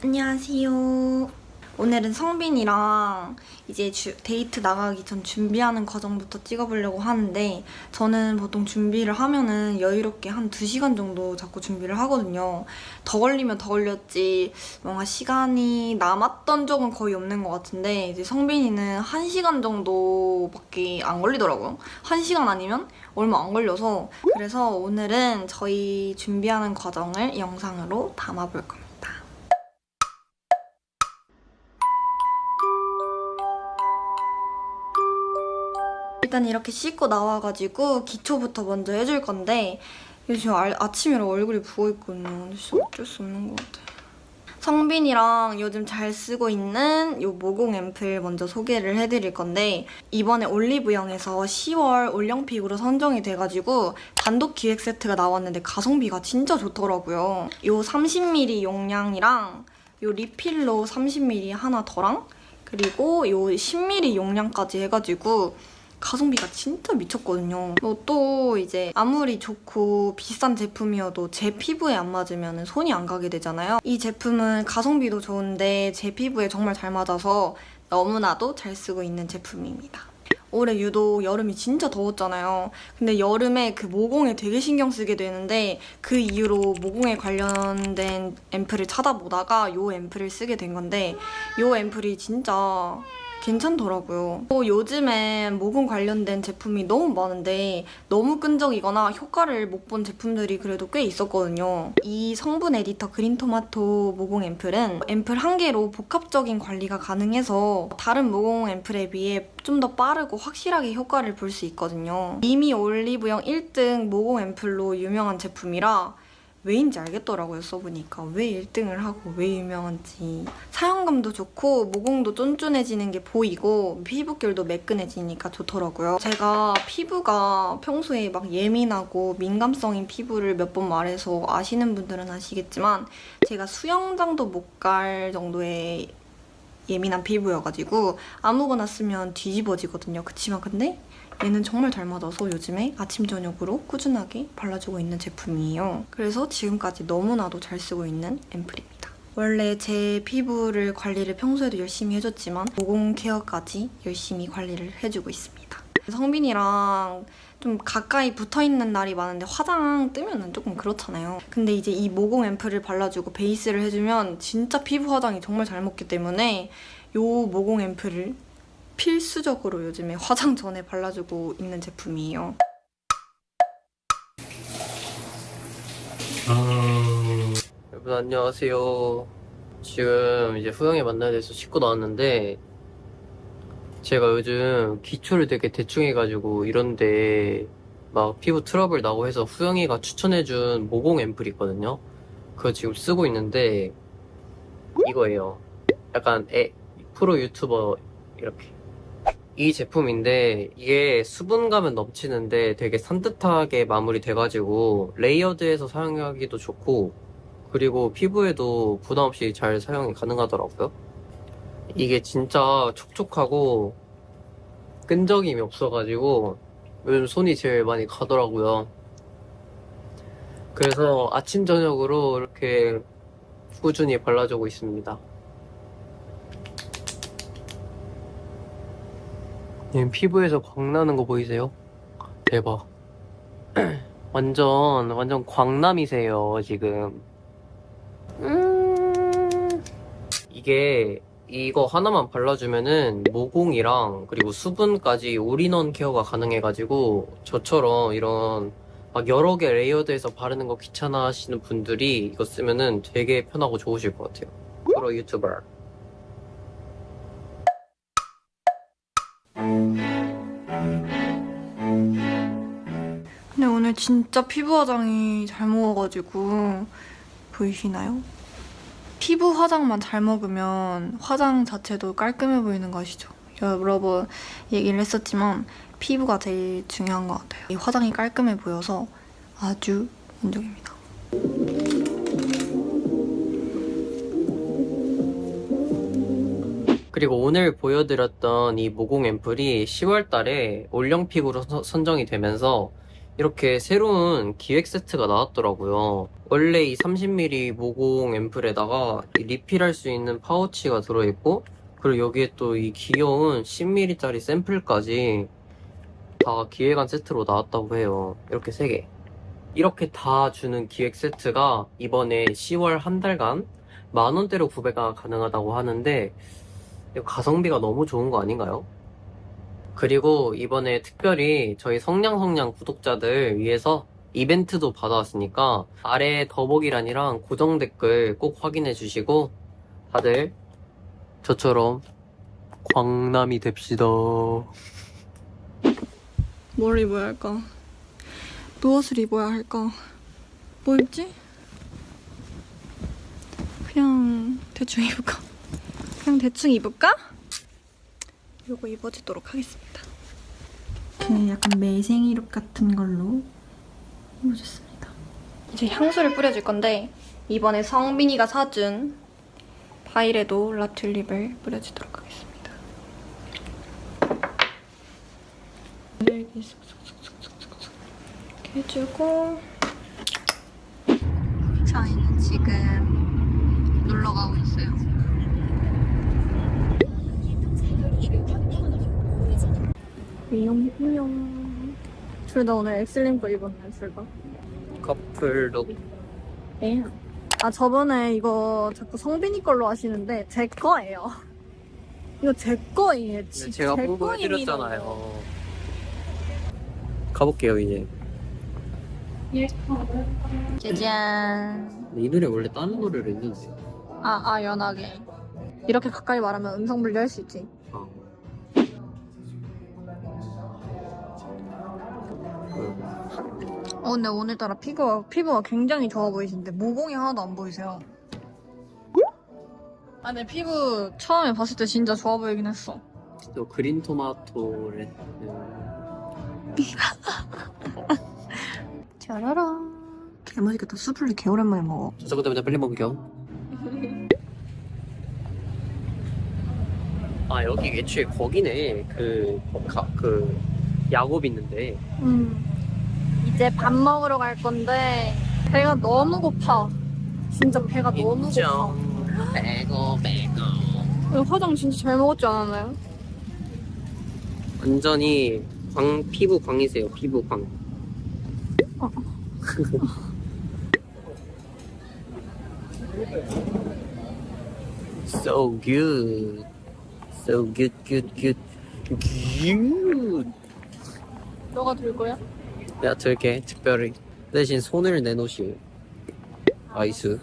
안녕하세요. 오늘은 성빈이랑 이제 주- 데이트 나가기 전 준비하는 과정부터 찍어보려고 하는데 저는 보통 준비를 하면은 여유롭게 한 2시간 정도 자꾸 준비를 하거든요. 더 걸리면 더 걸렸지 뭔가 시간이 남았던 적은 거의 없는 것 같은데 이제 성빈이는 1시간 정도밖에 안 걸리더라고요. 1시간 아니면 얼마 안 걸려서 그래서 오늘은 저희 준비하는 과정을 영상으로 담아볼 겁니다. 일단 이렇게 씻고 나와가지고 기초부터 먼저 해줄 건데 요즘 아, 아침이라 얼굴이 부어있거든요. 진짜 어쩔 수 없는 것 같아요. 성빈이랑 요즘 잘 쓰고 있는 요 모공 앰플 먼저 소개를 해드릴 건데 이번에 올리브영에서 10월 올영픽으로 선정이 돼가지고 단독 기획 세트가 나왔는데 가성비가 진짜 좋더라고요. 요 30ml 용량이랑 요 리필로 30ml 하나 더랑 그리고 요 10ml 용량까지 해가지고 가성비가 진짜 미쳤거든요. 뭐 또 이제 아무리 좋고 비싼 제품이어도 제 피부에 안 맞으면 손이 안 가게 되잖아요. 이 제품은 가성비도 좋은데 제 피부에 정말 잘 맞아서 너무나도 잘 쓰고 있는 제품입니다. 올해 유독 여름이 진짜 더웠잖아요. 근데 여름에 그 모공에 되게 신경 쓰게 되는데 그 이후로 모공에 관련된 앰플을 찾아보다가 요 앰플을 쓰게 된 건데 요 앰플이 진짜 괜찮더라고요. 또 요즘에 모공 관련된 제품이 너무 많은데 너무 끈적이거나 효과를 못 본 제품들이 그래도 꽤 있었거든요. 이 성분 에디터 그린 토마토 모공 앰플은 앰플 한 개로 복합적인 관리가 가능해서 다른 모공 앰플에 비해 좀 더 빠르고 확실하게 효과를 볼 수 있거든요. 이미 올리브영 1등 모공 앰플로 유명한 제품이라 왜인지 알겠더라고요 써보니까. 왜 1등을 하고 왜 유명한지. 사용감도 좋고 모공도 쫀쫀해지는 게 보이고 피부결도 매끈해지니까 좋더라고요. 제가 피부가 평소에 막 예민하고 민감성인 피부를 몇 번 말해서 아시는 분들은 아시겠지만 제가 수영장도 못 갈 정도의 예민한 피부여가지고 아무거나 쓰면 뒤집어지거든요 그치만 근데 얘는 정말 잘 맞아서 요즘에 아침 저녁으로 꾸준하게 발라주고 있는 제품이에요. 그래서 지금까지 너무나도 잘 쓰고 있는 앰플입니다. 원래 제 피부를 관리를 평소에도 열심히 해줬지만 모공 케어까지 열심히 관리를 해주고 있습니다. 성빈이랑 좀 가까이 붙어 있는 날이 많은데 화장 뜨면은 조금 그렇잖아요. 근데 이제 이 모공 앰플을 발라주고 베이스를 해주면 진짜 피부 화장이 정말 잘 먹기 때문에 요 모공 앰플을 필수적으로 요즘에 화장 전에 발라주고 있는 제품이에요. 여러분 안녕하세요. 지금 이제 후영이 만나야 돼서 씻고 나왔는데 제가 요즘 기초를 되게 대충 해가지고 이런데 막 피부 트러블 나고 해서 후영이가 추천해준 모공 앰플 있거든요. 그거 지금 쓰고 있는데 이거예요. 약간 에, 프로 유튜버 이렇게 이 제품인데 이게 수분감은 넘치는데 되게 산뜻하게 마무리 돼가지고 레이어드해서 사용하기도 좋고 그리고 피부에도 부담 없이 잘 사용이 가능하더라고요. 이게 진짜 촉촉하고 끈적임이 없어가지고 요즘 손이 제일 많이 가더라고요. 그래서 아침 저녁으로 이렇게 꾸준히 발라주고 있습니다. 님 피부에서 광 나는 거 보이세요? 대박. 완전 완전 광남이세요 지금. 음... 이게 이거 하나만 발라주면은 모공이랑 그리고 수분까지 올인원 케어가 가능해가지고 저처럼 이런 막 여러 개 레이어드해서 바르는 거 귀찮아 하시는 분들이 이거 쓰면은 되게 편하고 좋으실 것 같아요. 프로 유튜버. 근데 오늘 진짜 피부 화장이 잘 먹어가지고 보이시나요? 피부 화장만 잘 먹으면 화장 자체도 깔끔해 보이는 거 아시죠? 여러 번 얘기를 했었지만 피부가 제일 중요한 것 같아요. 이 화장이 깔끔해 보여서 아주 만족입니다. 그리고 오늘 보여드렸던 이 모공 앰플이 10월 달에 올영픽으로 서- 선정이 되면서 이렇게 새로운 기획 세트가 나왔더라고요. 원래 이 30mm 모공 앰플에다가 이 리필할 수 있는 파우치가 들어있고, 그리고 여기에 또 이 귀여운 10mm짜리 샘플까지 다 기획안 세트로 나왔다고 해요. 이렇게 3개. 이렇게 다 주는 기획 세트가 이번에 10월 한 달간 만 원대로 구매가 가능하다고 하는데, 가성비가 너무 좋은 거 아닌가요? 그리고 이번에 특별히 저희 성냥성냥 구독자들 위해서 이벤트도 받아왔으니까 아래 더보기란이랑 고정 댓글 꼭 확인해 주시고 다들 저처럼 광남이 됩시다. 뭘 입어야 할까? 무엇을 입어야 할까? 뭐 입지? 그냥 대충 입을까? 그냥 대충 입을까? 이거 입어주도록 하겠습니다. 저는 약간 매생이 룩 같은 걸로 입어줬습니다. 이제 향수를 뿌려줄 건데 이번에 성빈이가 사준 바이레도 라튤립을 뿌려주도록 하겠습니다. 이렇게 쏙쏙쏙쏙쏙쏙 이렇게 해주고 저희는 지금 놀러 가고 있어요. 미용 미용. 둘다 오늘 엑슬림 거 입었네, 둘 다. 커플룩 네. 아 저번에 이거 자꾸 성빈이 걸로 하시는데 제 거예요. 이거 제 거예요. 지- 제가 제 홍보해드렸잖아요. 가볼게요 이제. 거임이라고. 짜잔. 이 노래 원래 다른 노래를 했는데. 아, 아, 연하게. 이렇게 가까이 말하면 음성 분리할 수 있지. 어, 근데 오늘따라 피부가, 피부가 굉장히 좋아 보이신데, 모공이 하나도 안 보이세요. 아, 내 피부 처음에 봤을 때 진짜 좋아 보이긴 했어. 또 그린 토마토를 짜라라. 개맛있겠다. 수플리 개 오랜만에 먹어. 저거 때문에 빨리 먹을게요. 아 여기 애초에 거기네 그, 가, 그 야곱 있는데 음. 이제 밥 먹으러 갈 건데, 배가 너무 고파. 진짜 배가 너무 고파. 빼고 빼고 이거 화장 진짜 잘 먹었지 않았나요? 완전히 광 피부 광이세요 피부 광. 어. so good, so good, good, good, good. 너가 들 거야? 내가 들게 특별히 대신 손을 내놓으시오. 아이스.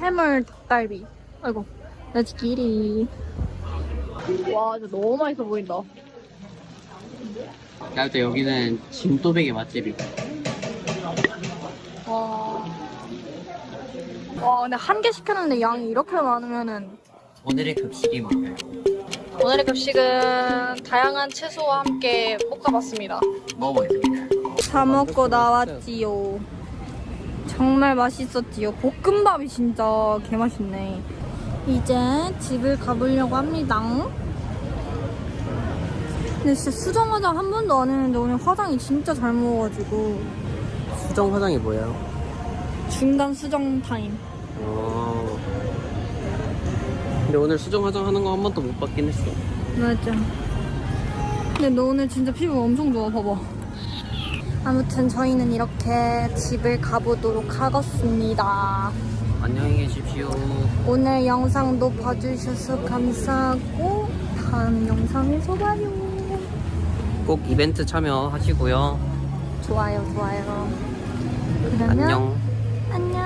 해물 닭갈비. 아이고, it. 와, 진짜 너무 맛있어 보인다. 나한테 여기는 진또배기 맛집이야. 와. 와, 근데 한 개 시켰는데 양이 이렇게 많으면은 오늘의 급식이 뭐예요? 오늘의 급식은 다양한 채소와 함께 볶아봤습니다. 먹어보겠습니다. 다 먹고 나왔지요. 정말 맛있었지요. 볶음밥이 진짜 개맛있네. 이제 집을 가보려고 합니다. 근데 진짜 수정 화장 한 번도 안 했는데 오늘 화장이 진짜 잘 먹어가지고 수정 화장이 뭐예요? 중간 수정 타임. 어. 근데 오늘 수정 화장 하는 거 한 번도 못 봤긴 했어. 맞아. 근데 너 오늘 진짜 피부 엄청 좋아, 봐봐. 아무튼 저희는 이렇게 집을 가보도록 하겠습니다. 안녕히 계십시오. 오늘 영상도 봐주셔서 감사하고 다음 영상에서 봐요. 꼭 이벤트 참여하시고요. 좋아요, 좋아요. 그러면 안녕. 안녕.